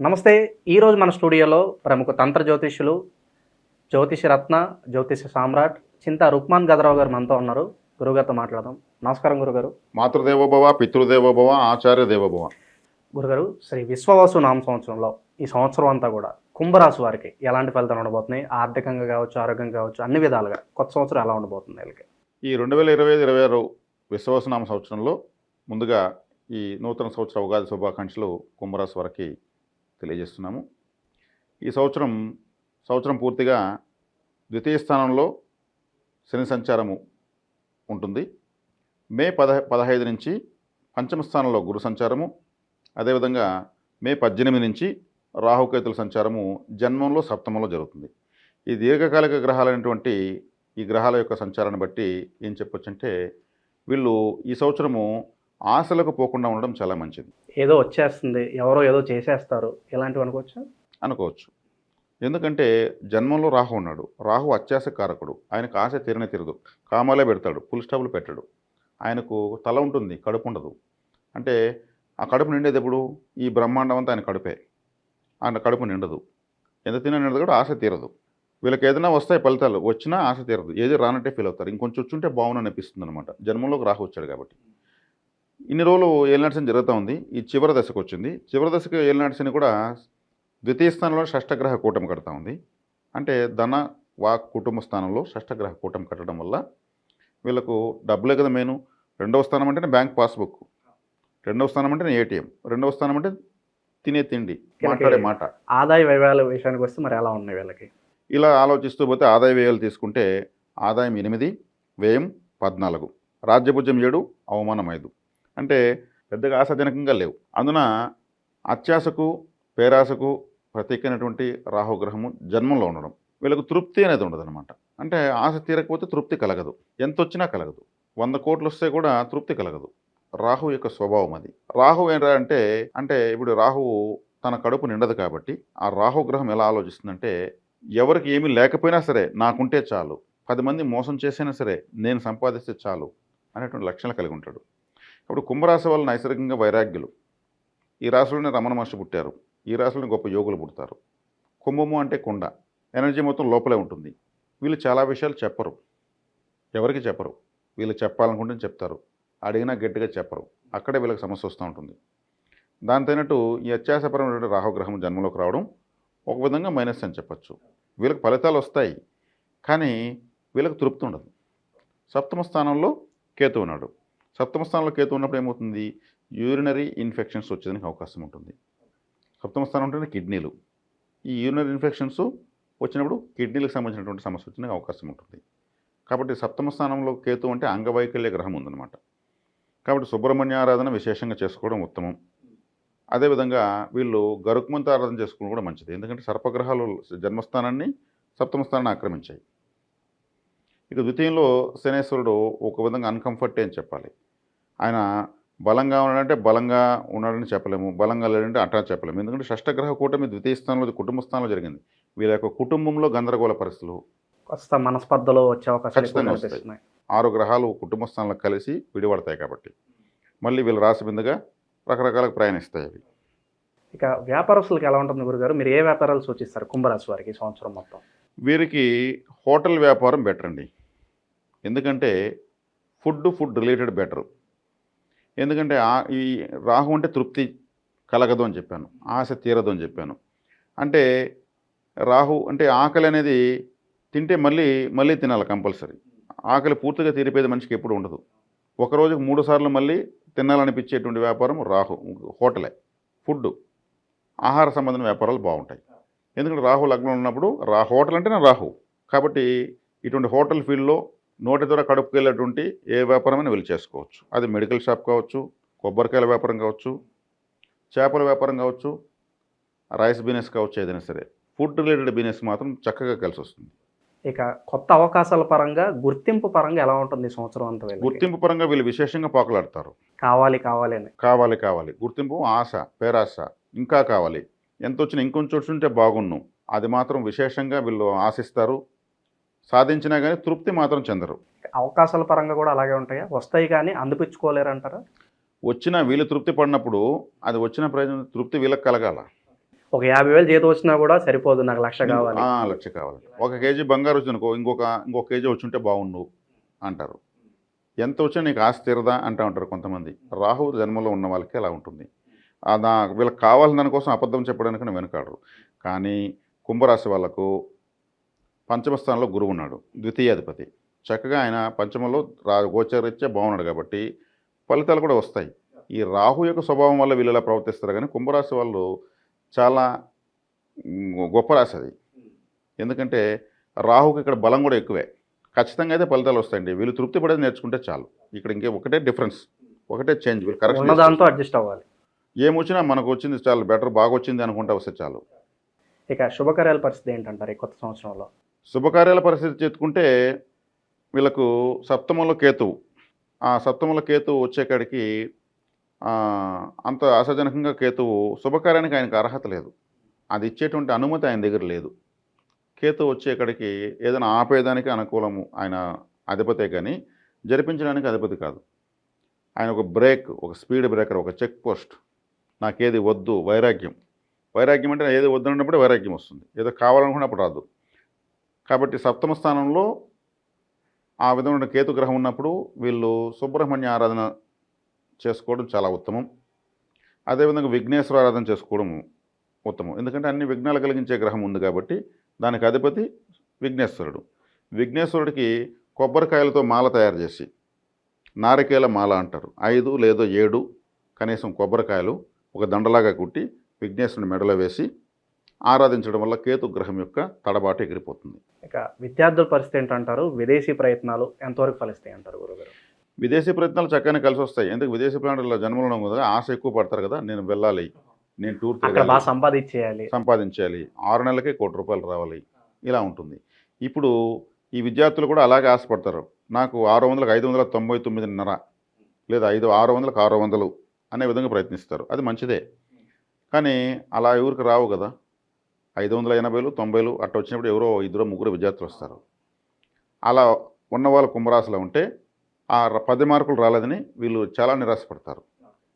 నమస్తే ఈరోజు మన స్టూడియోలో ప్రముఖ తంత్ర జ్యోతిష్యులు జ్యోతిష రత్న జ్యోతిష సామ్రాట్ చింత రుక్మాన్ గదరావు గారు మనతో ఉన్నారు. గురుగారితో మాట్లాడదాం. నమస్కారం గురుగారు. మాతృదేవోభవ పితృదేవోభవ ఆచార్య దేవోభవ. గురుగారు శ్రీ విశ్వవాసు నామ సంవత్సరంలో ఈ సంవత్సరం అంతా కూడా కుంభరాశి వారికి ఎలాంటి ఫలితాలు ఉండబోతున్నాయి? ఆర్థికంగా కావచ్చు ఆరోగ్యంగా కావచ్చు అన్ని విధాలుగా కొత్త సంవత్సరం ఎలా ఉండబోతుంది వీళ్ళకి? ఈ రెండు వేల ఇరవై ఐదు ఇరవై ఆరు విశ్వవసనామ సంవత్సరంలో ముందుగా ఈ నూతన సంవత్సర ఉగాది శుభాకాంక్షలు కుంభరాశి వారికి తెలియజేస్తున్నాము. ఈ సంవత్సరం సంవత్సరం పూర్తిగా ద్వితీయ స్థానంలో శని సంచారము ఉంటుంది. మే పద పదహైదు నుంచి పంచమ స్థానంలో గురు సంచారము. అదేవిధంగా మే పద్దెనిమిది నుంచి రాహుకేతుల సంచారము జన్మంలో సప్తమంలో జరుగుతుంది. ఈ దీర్ఘకాలిక గ్రహాలైనటువంటి ఈ గ్రహాల యొక్క సంచారాన్ని బట్టి ఏం చెప్పొచ్చంటే వీళ్ళు ఈ సంవత్సరము ఆశలకు పోకుండా ఉండడం చాలా మంచిది. ఏదో వచ్చేస్తుంది ఎవరో ఏదో చేసేస్తారు ఇలాంటివి అనుకోవచ్చు? అనుకోవచ్చు. ఎందుకంటే జన్మంలో రాహు ఉన్నాడు. రాహు అత్యాశ కారకుడు. ఆయనకు ఆశ తీరనే తీరదు. కామాలే పెడతాడు ఫుల్ స్టాప్లు పెట్టాడు. ఆయనకు తల ఉంటుంది కడుపు ఉండదు. అంటే ఆ కడుపు నిండేది ఎప్పుడు? ఈ బ్రహ్మాండం అంతా ఆయన కడుపే. ఆయన కడుపు నిండదు. ఎంత తిన్నా నిండదు కూడా ఆశ తీరదు. వీళ్ళకి ఏదైనా వస్తాయి ఫలితాలు. వచ్చినా ఆశ తీరదు. ఏది రానట్టే ఫీల్ అవుతారు. ఇంకొంచెం వచ్చుంటే బాగుంది అనిపిస్తుంది అనమాట జన్మంలోకి రాహు వచ్చాడు కాబట్టి. ఇన్ని రోజులు ఏలినాడ్సని జరుగుతూ ఉంది. ఈ చివరి దశకు వచ్చింది. చివరి దశకు ఏలినాడ్సని కూడా ద్వితీయ స్థానంలో షష్టగ్రహ కూటమి కడతా ఉంది. అంటే ధన వాక్ కుటుంబ స్థానంలో షష్టగ్రహ కూటమి కట్టడం వల్ల వీళ్ళకు డబ్బులే కదా మెయిన్. రెండవ స్థానం అంటేనే బ్యాంక్ పాస్బుక్. రెండవ స్థానం అంటే ఏటీఎం. రెండవ స్థానం అంటే తినే తిండి మాట్లాడే మాట. ఆదాయ వ్యయాల విషయానికి వస్తే మరి ఎలా ఉన్నాయి వీళ్ళకి? ఇలా ఆలోచిస్తూ పోతే ఆదాయ వ్యయాలు తీసుకుంటే ఆదాయం ఎనిమిది వ్యయం పద్నాలుగు. రాజ్యభుజం ఏడు అవమానం ఐదు. అంటే పెద్దగా ఆశాజనకంగా లేవు. అందున అత్యాశకు పేరాశకు ప్రత్యేకమైనటువంటి రాహుగ్రహము జన్మంలో ఉండడం. వీళ్ళకు తృప్తి అనేది ఉండదన్నమాట. అంటే ఆశ తీరకపోతే తృప్తి కలగదు. ఎంత వచ్చినా కలగదు. వంద కోట్లు వస్తే కూడా తృప్తి కలగదు. రాహు యొక్క స్వభావం అది. రాహు ఏంటంటే అంటే అంటే ఇప్పుడు రాహువు తన కడుపు నిండదు కాబట్టి ఆ రాహు గ్రహం ఎలా ఆలోచిస్తుందంటే ఎవరికి ఏమీ లేకపోయినా సరే నాకుంటే చాలు. పది మంది మోసం చేసైనా సరే నేను సంపాదిస్తే చాలు అనేటువంటి లక్షణాలు కలిగి ఉంటాడు. ఇప్పుడు కుంభరాశి వాళ్ళు నైసర్గికంగా వైరాగ్యులు. ఈ రాశిలోనే రమణ మహర్షి పుట్టారు. ఈ రాశిలోనే గొప్ప యోగులు పుడతారు. కుంభము అంటే కుండ. ఎనర్జీ మొత్తం లోపలే ఉంటుంది. వీళ్ళు చాలా విషయాలు చెప్పరు. ఎవరికి చెప్పరు. వీళ్ళు చెప్పాలనుకుంటే చెప్తారు. అడిగినా గట్టిగా చెప్పరు. అక్కడే వీళ్ళకి సమస్య వస్తూ ఉంటుంది. దానితోనట్టు ఈ అత్యాసపరమైనటువంటి రాహుగ్రహం జన్మలోకి రావడం ఒక విధంగా మైనస్ అని చెప్పచ్చు. వీళ్ళకి ఫలితాలు వస్తాయి. కానీ వీళ్ళకి తృప్తి ఉండదు. సప్తమ స్థానంలో కేతు ఉన్నాడు. సప్తమ స్థానంలో కేతు ఉన్నప్పుడు ఏమవుతుంది? యూరినరీ ఇన్ఫెక్షన్స్ వచ్చేదానికి అవకాశం ఉంటుంది. సప్తమ స్థానం ఉంటేనే కిడ్నీలు. ఈ యూరినరీ ఇన్ఫెక్షన్స్ వచ్చినప్పుడు కిడ్నీలకు సంబంధించినటువంటి సమస్య వచ్చే అవకాశం ఉంటుంది. కాబట్టి సప్తమ స్థానంలో కేతు అంటే అంగవైకల్య గ్రహం ఉందన్నమాట. కాబట్టి సుబ్రహ్మణ్య ఆరాధన విశేషంగా చేసుకోవడం ఉత్తమం. అదేవిధంగా వీళ్ళు గరుక్మంత ఆరాధన చేసుకోవడం కూడా మంచిది. ఎందుకంటే సర్పగ్రహాలు జన్మస్థానాన్ని సప్తమ స్థానాన్ని ఆక్రమించాయి. ఇక ద్వితీయంలో శనేశ్వరుడు ఒక విధంగా అన్కంఫర్టే అని చెప్పాలి. ఆయన బలంగా ఉన్నాడంటే బలంగా ఉన్నాడని చెప్పలేము బలంగా లేడంటే అట్టా చెప్పలేము. ఎందుకంటే షష్టగ్రహ కూటమి ద్వితీయ స్థానంలో కుటుంబ స్థానంలో జరిగింది. వీళ్ళ యొక్క కుటుంబంలో గందరగోళ పరిస్థితులు మనస్పర్ధలు వచ్చే. కనిపిస్తున్నాయి. ఆరు గ్రహాలు కుటుంబ స్థానంలో కలిసి విడిపడతాయి కాబట్టి. మళ్ళీ వీళ్ళు రాసి బిందుగా రకరకాల ప్రయాణిస్తాయి అవి. ఇక వ్యాపారస్తులకు ఎలా ఉంటుంది గురుగారు? మీరు ఏ వ్యాపారాలు సూచిస్తారు కుంభరాశి వారికి సంవత్సరం మొత్తం? వీరికి హోటల్ వ్యాపారం బెటర్ అండి. ఎందుకంటే ఫుడ్ ఫుడ్ రిలేటెడ్ బెటర్. ఎందుకంటే ఆ- ఈ రాహు అంటే తృప్తి కలగదు అని చెప్పాను ఆశ తీరదు అని చెప్పాను. అంటే రాహు అంటే ఆకలి అనేది తింటే మళ్ళీ మళ్ళీ తినాలి కంపల్సరీ. ఆకలి పూర్తిగా తీరిపోయేది మనిషికి ఎప్పుడు ఉండదు. ఒక రోజుకు మూడు సార్లు మళ్ళీ తినాలనిపించేటువంటి వ్యాపారం రాహు హోటలే ఫుడ్ ఆహార సంబంధించిన వ్యాపారాలు బాగుంటాయి. ఎందుకంటే రాహు లగ్నం ఉన్నప్పుడు రా హోటల్ అంటేనే రాహు. కాబట్టి ఇటువంటి హోటల్ ఫీల్డ్లో నోటి ద్వారా కడుపుకు వెళ్ళేటువంటి ఏ వ్యాపారమైనా వీళ్ళు చేసుకోవచ్చు. అది మెడికల్ షాప్ కావచ్చు కొబ్బరికాయల వ్యాపారం కావచ్చు చేపల వ్యాపారం కావచ్చు రైస్ బిజినెస్ కావచ్చు ఏదైనా సరే. ఫుడ్ రిలేటెడ్ బిజినెస్ మాత్రం చక్కగా కలిసి వస్తుంది ఇక కొత్త అవకాశాల పరంగా గుర్తింపు పరంగా ఎలా ఉంటుంది సంవత్సరం అంతా? గుర్తింపు పరంగా వీళ్ళు విశేషంగా పాకులాడతారు. కావాలి కావాలి అని. కావాలి కావాలి. గుర్తింపు ఆశ పేరాశ ఇంకా కావాలి. ఎంత వచ్చినా ఇంకొంచెం వచ్చుంటే బాగున్ను. అది మాత్రం విశేషంగా వీళ్ళు ఆశిస్తారు. సాధించినా కానీ తృప్తి మాత్రం చెందరు. అవకాశాల పరంగా కూడా అలాగే ఉంటాయా? వస్తాయి కానీ అందిపించుకోలేరు అంటారా వచ్చిన వీళ్ళు తృప్తి పడినప్పుడు అది వచ్చిన ప్రయోజనం తృప్తి వీళ్ళకి కలగాల. ఒక యాభై వేలు జీతం వచ్చినా కూడా సరిపోదు నాకు లక్ష కావాలి. ఆ, లక్ష కావాలి. ఒక కేజీ బంగారు వచ్చిందనుకో ఇంకొక ఇంకొక కేజీ వచ్చి ఉంటే బాగుండు అంటారు. ఎంత వచ్చినా నీకు ఆస్తి తీరదా అంటూ ఉంటారు కొంతమంది. రాహు జన్మలో ఉన్న వాళ్ళకి అలా ఉంటుంది. ఆ వీళ్ళకి కావాల్సిన దానికోసం అబద్ధం చెప్పడానికి వెనుకాడరు. కానీ కుంభరాశి వాళ్ళకు పంచమ స్థానంలో గురువు ఉన్నాడు ద్వితీయాధిపతి. చక్కగా ఆయన పంచమలో రా గోచరీత్యా బాగున్నాడు కాబట్టి ఫలితాలు కూడా వస్తాయి. ఈ రాహు యొక్క స్వభావం వల్ల వీళ్ళు ఇలా ప్రవర్తిస్తారు కానీ కుంభరాశి వాళ్ళు చాలా గొప్ప రాశి అది. ఎందుకంటే రాహుకి ఇక్కడ బలం కూడా ఎక్కువే. ఖచ్చితంగా అయితే ఫలితాలు వస్తాయండి. వీళ్ళు తృప్తి పడేది నేర్చుకుంటే చాలు. ఇక్కడ ఇంకే ఒకటే డిఫరెన్స్ ఒకటే చేంజ్ వీళ్ళు కరెక్ట్ దాంతో అడ్జస్ట్ అవ్వాలి. ఏమొచ్చినా మనకు వచ్చింది చాలు బెటర్ బాగా వచ్చింది అనుకుంటే వస్తే చాలు. ఇక శుభకార్యాల పరిస్థితి ఏంటంటారు ఈ కొత్త సంవత్సరంలో? శుభకార్యాల పరిస్థితి చెప్పుకుంటే వీళ్ళకు సప్తమంలో కేతువు. ఆ సప్తమంలో కేతువు వచ్చేకాడికి అంత ఆశాజనకంగా కేతువు శుభకార్యానికి ఆయనకు అర్హత లేదు. అది ఇచ్చేటువంటి అనుమతి ఆయన దగ్గర లేదు. కేతువు వచ్చేకాడికి ఏదైనా ఆపేదానికి అనుకూలము ఆయన అధిపతే కానీ జరిపించడానికి అధిపతి కాదు. ఆయన ఒక బ్రేక్ ఒక స్పీడ్ బ్రేకర్ ఒక చెక్ పోస్ట్. నాకేది వద్దు వైరాగ్యం. వైరాగ్యం అంటే ఏది వద్దన్నప్పుడు వైరాగ్యం వస్తుంది. ఏదో కావాలనుకున్నప్పుడు రాదు. కాబట్టి సప్తమ స్థానంలో ఆ విధమైన కేతు గ్రహం ఉన్నప్పుడు వీళ్ళు సుబ్రహ్మణ్య ఆరాధన చేసుకోవడం చాలా ఉత్తమం. అదేవిధంగా విఘ్నేశ్వర ఆరాధన చేసుకోవడం ఉత్తమం. ఎందుకంటే అన్ని విఘ్నాలు కలిగించే గ్రహం ఉంది కాబట్టి దానికి అధిపతి విఘ్నేశ్వరుడు. విఘ్నేశ్వరుడికి కొబ్బరికాయలతో మాల తయారు చేసి నారికేల మాల అంటారు. ఐదు లేదో ఏడు కనీసం కొబ్బరికాయలు ఒక దండలాగా కుట్టి విఘ్నేశ్వరుని మెడలో వేసి ఆరాధించడం వల్ల కేతు గ్రహం యొక్క తడబాటు ఎగిరిపోతుంది. ఇక విద్యార్థుల పరిస్థితి ఏంటంటారు? విదేశీ ప్రయత్నాలు ఎంతవరకు ఫలిస్తాయి అంటారు గురుగారు? విదేశీ ప్రయత్నాలు చక్కగానే కలిసి వస్తాయి. ఎందుకు? విదేశీ ప్రయాణాల్లో జన్మలో కదా ఆశ ఎక్కువ పడతారు కదా నేను వెళ్ళాలి నేను టూర్ బాగా సంపాదించేయాలి. సంపాదించాలి ఆరు నెలలకే కోటి రూపాయలు రావాలి ఇలా ఉంటుంది. ఇప్పుడు ఈ విద్యార్థులు కూడా అలాగే ఆశపడతారు. నాకు ఆరు వందలకు ఐదు వందల తొంభై తొమ్మిదిన్నర లేదా ఐదు ఆరు వందలకు ఆరు వందలు అనే విధంగా ప్రయత్నిస్తారు. అది మంచిదే. కానీ అలా ఎవరికి రావు కదా. ఐదు వందల ఎనభైలు తొంభైలు అట్లా వచ్చినప్పుడు ఎవరో ఇద్దరు ముగ్గురు విద్యార్థులు వస్తారు. అలా ఉన్న వాళ్ళు కుంభరాశిలో ఉంటే ఆ పది మార్కులు రాలేదని వీళ్ళు చాలా నిరాశపడతారు.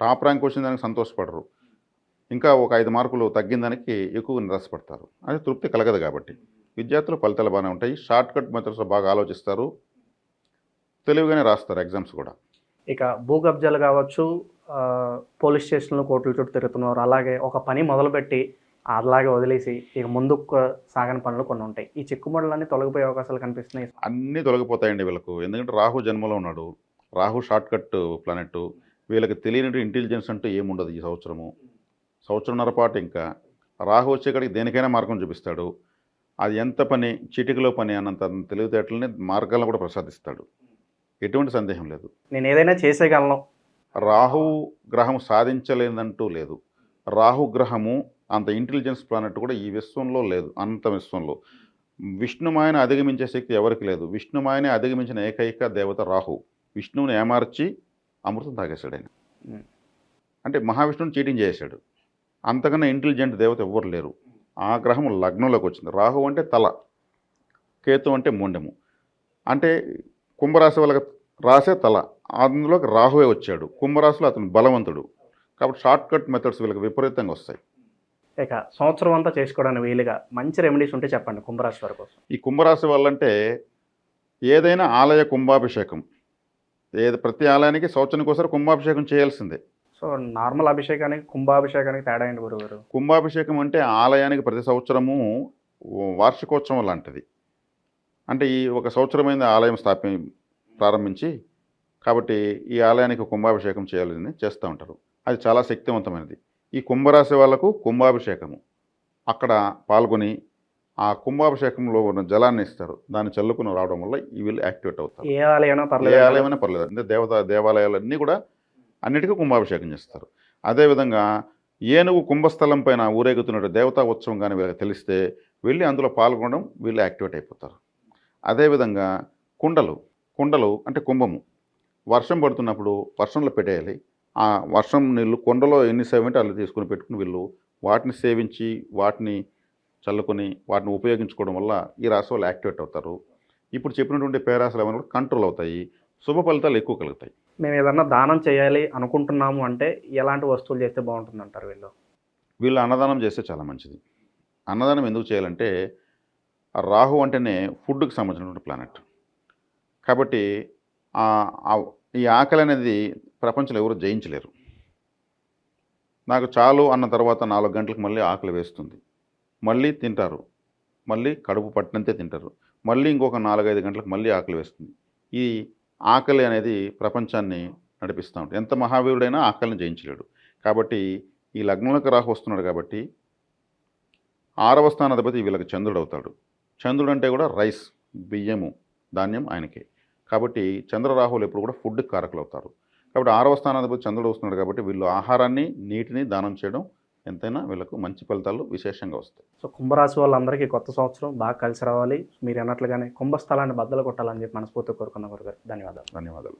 టాప్ ర్యాంక్ వచ్చిన దానికి సంతోషపడరు. ఇంకా ఒక ఐదు మార్కులు తగ్గిన దానికి ఎక్కువ నిరాశపడతారు. అది తృప్తి కలగదు కాబట్టి. విద్యార్థులు ఫలితాలు బాగానే ఉంటాయి. షార్ట్ కట్ మెథడ్స్ బాగా ఆలోచిస్తారు. తెలివిగానే రాస్తారు ఎగ్జామ్స్ కూడా. ఇక భూ కబ్జాలు కావచ్చు పోలీస్ స్టేషన్లు కోర్టుల చుట్టూ తిరుగుతున్నారు అలాగే ఒక పని మొదలుపెట్టి అలాగే వదిలేసి ఇక ముందుకు సాగని పనులు కొన్ని ఉంటాయి. ఈ చిక్కుముడులన్నీ తొలగిపోయే అవకాశాలు కనిపిస్తున్నాయి. అన్నీ తొలగిపోతాయండి వీళ్ళకు. ఎందుకంటే రాహు జన్మలో ఉన్నాడు. రాహు షార్ట్ కట్ ప్లానెట్ వీళ్ళకి తెలియని ఇంటెలిజెన్స్ అంటూ ఏముండదు ఈ సంవత్సరము. సంవత్సరంన్నర పాటు ఇంకా. రాహు వచ్చేకాడికి దేనికైనా మార్గం చూపిస్తాడు. అది ఎంత పని చిటికలో పని అన్నంత తెలివితేటలని మార్గాలను కూడా ప్రసాదిస్తాడు. ఎటువంటి సందేహం లేదు. నేను ఏదైనా చేసేయగలను. రాహు గ్రహం సాధించలేదంటూ లేదు. రాహు గ్రహము అంత ఇంటెలిజెన్స్ ప్లానెట్ కూడా ఈ విశ్వంలో లేదు అంత విశ్వంలో. విష్ణుమాయని అధిగమించే శక్తి ఎవరికి లేదు? విష్ణుమాయని అధిగమించిన ఏకైక దేవత రాహు. విష్ణువుని ఏమార్చి అమృతం తాగేశాడు ఆయన. అంటే మహావిష్ణువుని చీటింగ్ చేశాడు. అంతకన్నా ఇంటెలిజెంట్ దేవత ఎవ్వరు లేరు. ఆ గ్రహం లగ్నంలోకి వచ్చింది. రాహు అంటే తల కేతు అంటే మొండెము. అంటే కుంభరాశి వాళ్ళకి రాసే తల అందులోకి రాహువే వచ్చాడు. కుంభరాశిలో అతను బలవంతుడు. కాబట్టి షార్ట్ కట్ మెథడ్స్ వీళ్ళకి విపరీతంగా వస్తాయి. ఇక సంవత్సరం అంతా చేసుకోవడానికి వీలుగా మంచి రెమెడీస్ ఉంటే చెప్పండి కుంభరాశి వారి కోసం. ఈ కుంభరాశి వాళ్ళంటే ఏదైనా ఆలయ కుంభాభిషేకం. ఏది ప్రతి ఆలయానికి సంవత్సరానికోసారి కుంభాభిషేకం చేయాల్సిందే. సో నార్మల్ అభిషేకానికి కుంభాభిషేకానికి తేడా ఏంటి గురుగారు కుంభాభిషేకం అంటే ఆలయానికి ప్రతి సంవత్సరము వార్షికోత్సవం లాంటిది. అంటే ఈ ఒక సంవత్సరమైన ఆలయం స్థాపి ప్రారంభించి కాబట్టి ఈ ఆలయానికి కుంభాభిషేకం చేయాలని చేస్తూ ఉంటారు. అది చాలా శక్తివంతమైనది. ఈ కుంభరాశి వాళ్ళకు కుంభాభిషేకము. అక్కడ పాల్గొని ఆ కుంభాభిషేకంలో ఉన్న జలాన్ని ఇస్తారు. దాన్ని చల్లుకుని రావడం వల్ల ఈ వీళ్ళు యాక్టివేట్ అవుతారు. ఏ ఆలయమైనా ఏ పర్లేదు ఆలయమైనా పర్లేదు. అంటే దేవత దేవాలయాలన్నీ కూడా అన్నిటికీ కుంభాభిషేకం చేస్తారు. అదేవిధంగా ఏనుగు కుంభస్థలం పైన ఊరేగుతున్న దేవతా ఉత్సవం కానీ వీళ్ళకి తెలిస్తే వెళ్ళి అందులో పాల్గొనడం వీళ్ళు యాక్టివేట్ అయిపోతారు. అదేవిధంగా కుండలు కుండలు అంటే కుంభము. వర్షం పడుతున్నప్పుడు వర్షంలో పెట్టేయాలి. ఆ వర్షం నీళ్ళు కొండలో ఎన్ని సేవంటే అలా తీసుకుని పెట్టుకుని వీళ్ళు వాటిని సేవించి వాటిని చల్లుకొని వాటిని ఉపయోగించుకోవడం వల్ల ఈ రాశి వాళ్ళు యాక్టివేట్ అవుతారు. ఇప్పుడు చెప్పినటువంటి పేరాశలు అవన్నీ కూడా కంట్రోల్ అవుతాయి. శుభ ఫలితాలు ఎక్కువ కలుగుతాయి. మేము ఏదన్నా దానం చేయాలి అనుకుంటున్నాము అంటే ఎలాంటి వస్తువులు చేస్తే బాగుంటుంది అంటారు వీళ్ళు? వీళ్ళు అన్నదానం చేస్తే చాలా మంచిది. అన్నదానం ఎందుకు చేయాలంటే రాహు అంటేనే ఫుడ్కి సంబంధించినటువంటి ప్లానెట్. కాబట్టి ఈ ఆకలి అనేది ప్రపంచంలో ఎవరు జయించలేరు. నాకు చాలు అన్న తర్వాత నాలుగు గంటలకు మళ్ళీ ఆకలి వేస్తుంది. మళ్ళీ తింటారు. మళ్ళీ కడుపు పట్టినంతే తింటారు. మళ్ళీ ఇంకొక నాలుగైదు గంటలకు మళ్ళీ ఆకలి వేస్తుంది. ఈ ఆకలి అనేది ప్రపంచాన్ని నడిపిస్తూ ఉంటుంది. ఎంత మహావీరుడైనా ఆకలిని జయించలేడు. కాబట్టి ఈ లగ్నంలోకి రాహు వస్తున్నాడు కాబట్టి ఆరవ స్థానాధిపతి వీళ్ళకి చంద్రుడు అవుతాడు. చంద్రుడు అంటే కూడా రైస్ బియ్యము ధాన్యం ఆయనకే. కాబట్టి చంద్రరాహువులు ఎప్పుడు కూడా ఫుడ్ కారకులు అవుతారు. కాబట్టి ఆరవ స్థానాధిపతి చంద్రుడు వస్తున్నాడు కాబట్టి వీళ్ళు ఆహారాన్ని నీటిని దానం చేయడం ఎంతైనా వీళ్ళకు మంచి ఫలితాలు విశేషంగా వస్తాయి. సో కుంభరాశి వాళ్ళందరికీ కొత్త సంవత్సరం బాగా కలిసి రావాలి. మీరు అన్నట్లుగానే కుంభస్థలాన్ని బద్దలు కొట్టాలని చెప్పి మనస్ఫూర్తి కోరుకున్న గురుగారు. ధన్యవాదాలు. ధన్యవాదాలు.